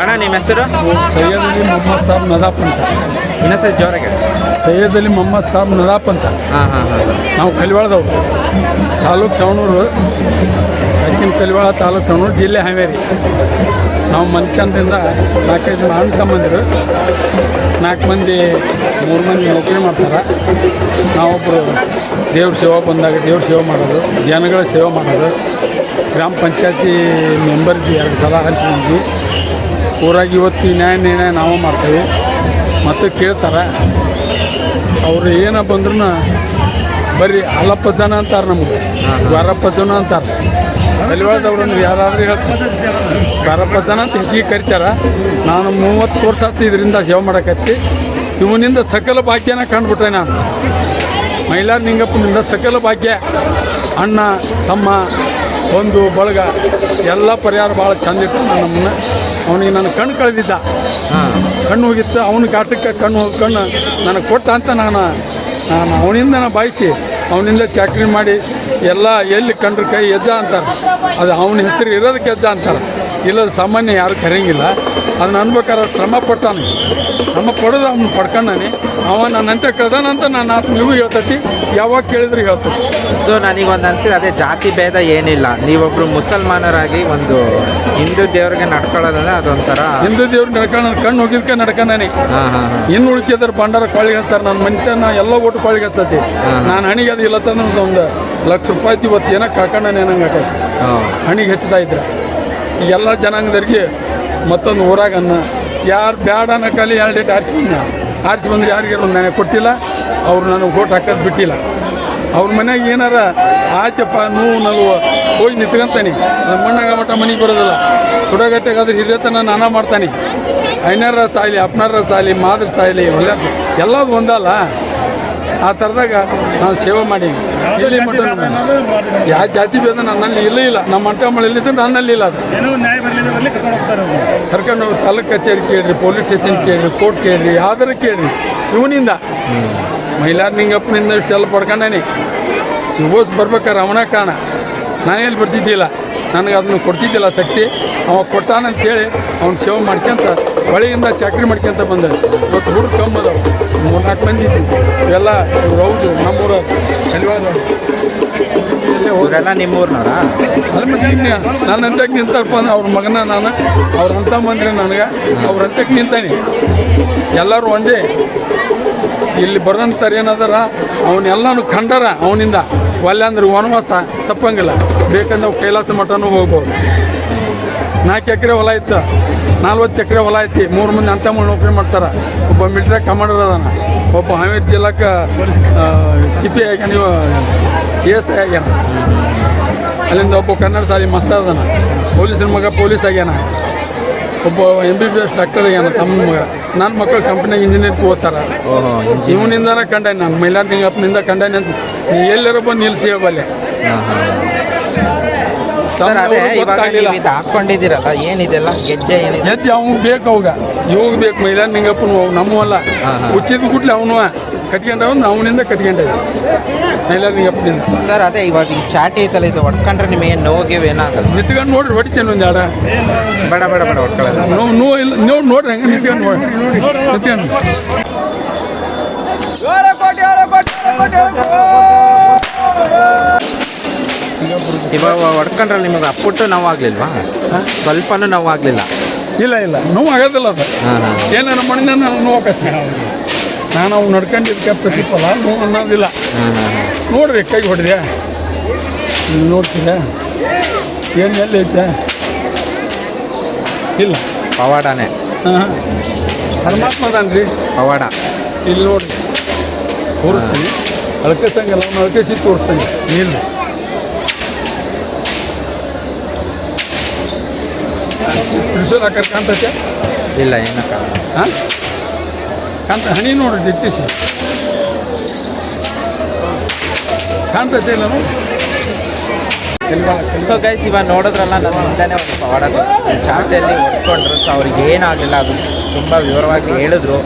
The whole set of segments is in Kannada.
ಅಣ್ಣ ನಿಮ್ಮ ಹೆಸರು? ಸೈಯದ್ ಅಲಿ ಮೊಹಮ್ಮದ್ ಸಾಬ್ ನದಾಫ್ ಅಂತ. ಇನ್ನೊಂದ್ಸರಿ ಜೋರಾಗಿ ಸೈಯದ್ ಅಲಿ ಮೊಹಮ್ಮದ್ ಸಾಬ್ ನದಾಫ್ ಅಂತ. ಹಾಂ ಹಾಂ ಹಾಂ ನಾವು ಕಲಿವಾಳದವ್ರು. ತಾಲೂಕು ಸವಣೂರು ಅಕ್ಕಿನ ಕಲಿವಾಳ ತಾಲೂಕು ಸವಣೂರು ಜಿಲ್ಲೆ ಹಾವೇರಿ. ನಾವು ಮನ್ಕಂದಿಂದ ನಾಲ್ಕೈದು ಅಣ್ಣ ತಮ್ಮಂದಿರು ನಾಲ್ಕು ಮಂದಿ ಮೂರು ಮಂದಿ ನೌಕರಿ ಮಾಡ್ತಾರೆ. ನಾವೊಬ್ಬರು ದೇವ್ರ ಸೇವಾ ಬಂದಾಗ ದೇವ್ರ ಸೇವೆ ಮಾಡೋದು ಜನಗಳ ಸೇವೆ ಮಾಡೋದು. ಗ್ರಾಮ ಪಂಚಾಯತಿ ಮೆಂಬರ್ಗೆ ಎರಡು ಸಲ ಹರಿಸ್ಕೊಂಡ್ವಿ ಊರಾಗ ಇವತ್ತು ನ್ಯಾಯ ನಿರ್ಣಯ ನಾವು ಮಾಡ್ತೀವಿ. ಮತ್ತು ಕೇಳ್ತಾರೆ, ಅವರು ಏನ ಬಂದ್ರೂ ಬರೀ ಅಲ್ಲಪ್ಪ ಜನ ಅಂತಾರೆ ನಮಗೆ. ಬಾರಪ್ಪ ಜನ ಅಂತಾರೆ. ಕಲಿವಾಳದವ್ರು ಯಾರಾದ್ರೂ ಹೇಳ್ತಾರೆ ಬಾರಪ್ಪ ಜನ ಅಂತ ಹೆಚ್ಚಿಗೆ ಕರಿತಾರ. ನಾನು ಮೂವತ್ತು ವರ್ಷ ಆತು ಇದರಿಂದ ಸೇವೆ ಮಾಡಕತ್ತಿ. ಇವನಿಂದ ಸಕಲ ಭಾಗ್ಯನ ಕಂಡುಬಿಟ್ಟೆ ನಾನು. ಮಹಿಳಾ ನಿಂಗಪ್ಪನಿಂದ ಸಕಲ ಭಾಗ್ಯ. ಅಣ್ಣ, ತಮ್ಮ ಒಂದು ಬಳಗ, ಎಲ್ಲ ಪರಿಹಾರ ಭಾಳ ಚಂದ ಇಟ್ಟು ನಮ್ಮನ್ನ. ಅವನಿಗೆ ನನ್ನ ಕಣ್ಣು ಕಳೆದಿದ್ದ. ಕಣ್ಣು ಹೋಗಿತ್ತು ಅವನ ಕಾಟಕ್ಕೆ ಕಣ್ಣು ಹೋಗಿ ಕಣ್ಣು ನನಗೆ ಕೊಟ್ಟ ಅಂತ ನಾನು ನಾನು ಅವನಿಂದ ನಾನು ಬಾಯಿಸಿ ಅವನಿಂದ ಚಾಕ್ರಿ ಮಾಡಿ ಎಲ್ಲ ಎಲ್ಲಿ ಕಂಡ್ರ ಕೈ ಹೆಜ್ಜ ಅಂತಾರೆ. ಅದು ಅವನ ಹೆಸರು ಇರೋದಕ್ಕೆ ಹೆಜ್ಜ ಅಂತಾರೆ. ಇಲ್ಲದ ಸಾಮಾನ್ಯ ಯಾರು ಕರೆಯಂಗಿಲ್ಲ. ಅದನ್ನ ಅನ್ಬೇಕಾದ್ರೆ ಶ್ರಮ ಪಟ್ಟಾನೆ ಶ್ರಮ ಪಡೋದು ಅವ್ನು ಪಡ್ಕೊಂಡಾನೆ ಅವ ನನ್ನಂತೆ ಕಳ್ದಾನಂತ ನಾನು ಆತ ನೀವು ಹೇಳ್ತತಿ. ಯಾವಾಗ ಕೇಳಿದ್ರೆ ಹೇಳ್ತತಿ. ಸೊ ನನಗೆ ಒಂದು ಅನ್ಸಿದೆ. ಅದೇ ಜಾತಿ ಭೇದ ಏನಿಲ್ಲ. ನೀವೊಬ್ರು ಮುಸಲ್ಮಾನರಾಗಿ ಒಂದು ಹಿಂದೂ ದೇವ್ರಿಗೆ ನಡ್ಕೊಳ್ಳೋದಂದ್ರೆ ಅದೊಂಥರ ಹಿಂದೂ ದೇವ್ರಿಗೆ ನಡ್ಕೊಂಡು ಕಣ್ಣು ಹೋಗಿದ್ಕೆ ನಡ್ಕೊಂಡಾನೆ. ಇನ್ನು ಉಳ್ಕಿದ್ರೆ ಭಂಡಾರ ಕೊಳ್ಳಿಗೆ ಹಚ್ತಾರೆ. ನನ್ನ ಮನುಷ್ಯನ ಎಲ್ಲ ಒಟ್ಟು ಕೊಳ್ಳಿಗೆ ಹಚ್ತತಿ ನಾನು ಹಣಿಗೆ ಅದು ಇಲ್ಲ ತಂದ್ರೆ ಒಂದು ಲಕ್ಷ ರೂಪಾಯಿ ಇವತ್ತು ಏನೋ ಕಾಕಣ್ಣ ಏನಂಗೆ ಆಕೈತಿ. ಹಣಿಗೆ ಹೆಚ್ಚುತ್ತಾ ಇದ್ರೆ. ಎಲ್ಲ ಜನಾಂಗದವ್ರಿಗೆ ಮತ್ತೊಂದು ಊರಾಗ ಅನ್ನ. ಯಾರು ಬ್ಯಾಡ ಅನ್ನೋ ಕಾಲಿ ಎರಡು ಡೇಟ್ ಆರಿಸಿ ಬಂದ. ಆರಿಸಿ ಬಂದ್ರೆ ಯಾರಿಗೆ ಒಂದು ನನಗೆ ಕೊಟ್ಟಿಲ್ಲ. ಅವ್ರು ನನಗೆ ಓಟ್ ಹಾಕೋದು ಬಿಟ್ಟಿಲ್ಲ. ಅವ್ರ ಮನ್ಯಾಗ ಏನಾರ ಆಯ್ತಪ್ಪ ನೋವು ನಲ್ವ ಹೋಗಿ ನಿಂತ್ಕೊಂತಾನೆ. ನಮ್ಮ ಮಣ್ಣಾಗ ಮಟ್ಟ ಮನೆಗೆ ಬರೋದಿಲ್ಲ. ಸುಡಗಟ್ಟೆಗಾದ್ರೆ ಹಿರಿಯತನ ನಾನ ಮಾಡ್ತಾನೆ. ಐನಾರ ಸಾಯ್ಲಿ ಅಪ್ನಾರ ಸಾಯಲಿ ಮಾದ್ರ ಸಾಯ್ಲಿ ಒಳ್ಳೆ ಎಲ್ಲದು ಒಂದಲ್ಲ. ಆ ಥರದಾಗ ನಾನು ಸೇವೆ ಮಾಡೀನಿ. ಇಲ್ಲಿ ಮಟ್ಟ ಯಾವ ಜಾತಿ ಭೇದ ನನ್ನಲ್ಲಿ ಇಲ್ಲ ಇಲ್ಲ. ನಮ್ಮ ಮಂಟ ಮಳೆಯಲ್ಲಿ ನನ್ನಲ್ಲಿ ಇಲ್ಲ ಅದು. ಕರ್ಕೊಂಡು ತಾಲೂಕು ಕಚೇರಿ ಕೇಳ್ರಿ ಪೊಲೀಸ್ ಸ್ಟೇಷನ್ ಕೇಳ್ರಿ ಕೋರ್ಟ್ ಕೇಳ್ರಿ ಯಾವ್ದಾರು ಕೇಳ್ರಿ. ಇವನಿಂದ. ಮೈಲಾರ ನಿಂಗಪ್ಪನಿಂದ ಇಷ್ಟೆಲ್ಲ ಪಡ್ಕೊಂಡಾನೆ ಇವಸ್ ಬರ್ಬೇಕಾರೆ ಅವನ ಕಾಣ. ನಾನೇನು ಬರ್ತಿದ್ದಿಲ್ಲ. ನನಗೆ ಅದನ್ನು ಕೊಡ್ತಿದ್ದಿಲ್ಲ ಶಕ್ತಿ. ಅವ ಕೊಟ್ಟಾನಂತೇಳಿ ಅವ್ನು ಸೇವೆ ಮಾಡ್ಕೊಂತ ಹೊಳೆಯಿಂದ ಚಾಕ್ರಿ ಮಾಡ್ಕೊಂತ ಬಂದೆ. ಇವತ್ತು ಹುಡುಗ ಮೂರು ಮೂರ್ನಾಲ್ಕು ಮಂದಿ ಇದ್ವಿ. ಇವೆಲ್ಲ ಇವ್ರು ಹೌದು ನಮ್ಮೂರ ಹೋಗಿ ಇವರೆಲ್ಲ ನಿಮ್ಮೂರ್ನವರಾ? ಮತ್ತೆ ಅಂತಕ್ಕೆ ನಿಂತಪ್ಪ ಅಂದ್ರೆ ಅವ್ರ ಮಗನ ನಾನು. ಅವ್ರ ಅಂತ ಬಂದ್ರೆ ನನಗೆ. ಅವ್ರ ಅಂತಕ್ಕೆ ನಿಂತಾನೆ. ಎಲ್ಲರೂ ಒಂದೇ. ಇಲ್ಲಿ ಬರೋಂಥರ ಏನದಾರ ಅವನ್ನೆಲ್ಲನೂ ಕಂಡಾರ ಅವನಿಂದ ಅಂದ್ರೆ ವನವಾಸ ತಪ್ಪಂಗಿಲ್ಲ. ಬೇಕಂದ್ರೆ ಕೈಲಾಸ ಮಠನೂ ಹೋಗ್ಬೋದು. ನಾಲ್ಕು ಎಕರೆ ಹೊಲ ಇತ್ತು, ನಲ್ವತ್ತು ಎಕರೆ ಹೊಲ ಐತಿ, ಮೂರು ಮಂದಿ ಅಂತ ನೌಕರಿ ಮಾಡ್ತಾರೆ. ಒಬ್ಬ ಮಿಲಿಟ್ರಿ ಕಮಾಂಡರ್ ಅದಾನ, ಒಬ್ಬ ಹಾವೇರಿ ಜಿಲ್ಲಾಕ್ಕೆ ಸಿ ಪಿ ಆಗ್ಯಾನ ನೀವು ಎಸ್ ಐ ಆಗ್ಯಾನ. ಅಲ್ಲಿಂದ ಒಬ್ಬ ಕನ್ನಡ ಶಾಲೆ ಮಸ್ತ ಅದಾನ. ಪೊಲೀಸಿನ ಮಗ ಪೊಲೀಸ್ ಆಗ್ಯಾನ. ಒಬ್ಬ M B B S doctor ಆಗ್ಯಾನ, ತಮ್ಮ ಮಗ. ನನ್ನ ಮಕ್ಕಳು ಕಂಪ್ನಿಯಾಗ ಇಂಜಿನಿಯರ್ ಓದ್ತಾರೆ. ಇವನಿಂದನೇ ಕಂಡಾನೆ ನಾನು ಮೈಲಾರ ನಿಂಗಪ್ಪನಿಂದ ಕಂಡಾನೆ ಅಂತ ನೀ ಎಲ್ಲರೂ ಬಂದು ನಿಲ್ಸಿ ಬಲ್ಲೆ. ಸರ್ ಅದೇ ಇವಾಗ. ನೀವು ಇದು ಹಾಕ್ಕೊಂಡಿದ್ದೀರಲ್ಲ ಏನಿದೆಲ್ಲ? ಗೆಜ್ಜೆ ಏನಿದೆ? ಗೆಜ್ಜೆ ಅವ್ನು ಬೇಕು ಅವಾಗ. ಇವಾಗ ಬೇಕು ಮೈಲಾರ್ ನಿಂಗಪ್ಪನು ನಮ್ಮವಲ್ಲ. ಉಚ್ಚಿದ ಗುಟ್ಲೆ ಅವನು. ಕಟ್ಕೊಂಡವನು ಅವನಿಂದ ಕಟ್ಕೊಂಡಿದ್ದೀವಿ ಮೈಲಾರ ನಿಂಗಪ್ಪನಿಂದ ಸರ್ ಅದೇ ಇವಾಗ ಈ ಚಾಟಿ ಐತಲ್ಲ ಇದು ಹೊಡ್ಕೊಂಡ್ರೆ ನಿಮಗೆ ನೋವು ಏನಾಗಲ್ಲ ನಿಂತ್ಕೊಂಡು ನೋಡ್ರಿ ಹೊಡಿತೇನೆ ಒಂದು ಜಾಡ ಬೇಡ ಬೇಡ ಬೇಡ ಹೊಡ್ಕೊಳ್ಳಲ್ಲ ನೋವು ನೋವು ಇಲ್ಲ ನೀವು ನೋಡ್ರಿ ಹಂಗೆ ನಿಂತ್ಕೊಂಡು ನೋಡಿ ನಿಂತ್ಕೊಂಡು ಇವಾಗ ಹೊಡ್ಕೊಂಡ್ರೆ ನಿಮಗೆ ಅಪ್ಪುಟ್ಟು ನೋವಾಗ್ಲಿಲ್ವಾ? ಸ್ವಲ್ಪನೂ ನೋವಾಗ್ಲಿಲ್ಲ. ಇಲ್ಲ ಇಲ್ಲ. ನೋವು ಆಗೋದಿಲ್ಲ ಅದು. ಹಾಂ ಮಣ್ಣಿನ ಮಾಡಿದ ನಾನು ಅವ್ನು ನಡ್ಕೊಂಡಿದ್ದಕ್ಕೆ ಪ್ರತಿಫಲ ನೋವು ಅನ್ನೋದಿಲ್ಲ. ನೋಡ್ರಿ ಕೈ ಹೊಡೆದ್ಯಾ ಇಲ್ಲಿ ನೋಡ್ತೀರಾ? ಏನು ಎಲ್ಲಿ ಐತೆ? ಇಲ್ಲ. ಪವಾಡನೇ. ಹಾಂ ಪರಮಾತ್ಮ ರೀ ಪವಾಡ. ಇಲ್ಲಿ ನೋಡ್ರಿ. ತೋರಿಸ್ತೀನಿ. ಅಳಕಸಂಗಲ್ಲ ಅವ್ನು ಅಳಕಿಸಿ ತೋರಿಸ್ತೀನಿ. ಇಲ್ಲ. ತ್ರಿಶೂಲ ಹಾಕರ್ ಕಾಣ್ತೈತೆ ಇಲ್ಲ ಏನಕ್ಕ? ಹಾಂ? ಕಾಣ್ತ ಹಣಿ ನೋಡ್ರಿ ಸರ್. ಕಾಣ್ತೈತೆ ಇಲ್ಲ ಸೊ ಗೈಸ್ ಇವಾಗ ನೋಡಿದ್ರಲ್ಲ, ನಾನು ಅಂತಾನೆ ಒಂದು ಪವಾಡದು ಚಾಟಲ್ಲಿ ಒಟ್ಕೊಂಡ್ರು ಸೊ ಅವ್ರಿಗೆ ಏನಾಗಲಿಲ್ಲ ಅದು ತುಂಬ ವಿವರವಾಗಿ ಹೇಳಿದ್ರು.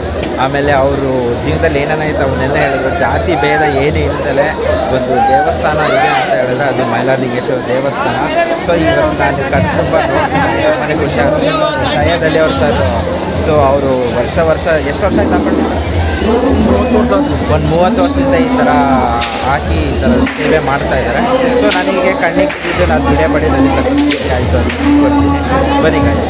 ಆಮೇಲೆ ಅವರು ಜೀವನದಲ್ಲಿ ಏನೇನಾಯ್ತು ಅವನ್ನೆಲ್ಲ ಹೇಳಿದ್ರು. ಜಾತಿ ಭೇದ ಏನು ಇಲ್ಲದೆ ಒಂದು ದೇವಸ್ಥಾನ ಇದೆ ಅಂತ ಹೇಳಿದ್ರೆ, ಅದು ಮೈಲಾರಲಿಂಗೇಶ್ವರ ದೇವಸ್ಥಾನ. ಸೊ ಈಗ ನಾನು ಬಂದು ಮನೆ ಖುಷಿ ಆಗುತ್ತೆ ಸಹ್ಯದಲ್ಲಿ ಅವ್ರು ಸರ್ ಸೊ ಅವರು ವರ್ಷ ವರ್ಷ, ಎಷ್ಟು ವರ್ಷ ಆಯ್ತು ಮೂವತ್ತು ವರ್ಷ ಒಂದು ಮೂವತ್ತು ವರ್ಷದಿಂದ ಈ ಥರ ಹಾಕಿ ಈ ಥರ ಸೇವೆ ಮಾಡ್ತಾ ಇದ್ದಾರೆ. ಸೊ ನನಗೆ ಕಣ್ಣಿಗೆ ಬಿದ್ದು ನಾನು ವಿಡಿಯೋ ಪಡೆಯೋದಲ್ಲಿ ಸರ್ ಆಯಿತು ಅಂತ ಬನ್ನಿ guys.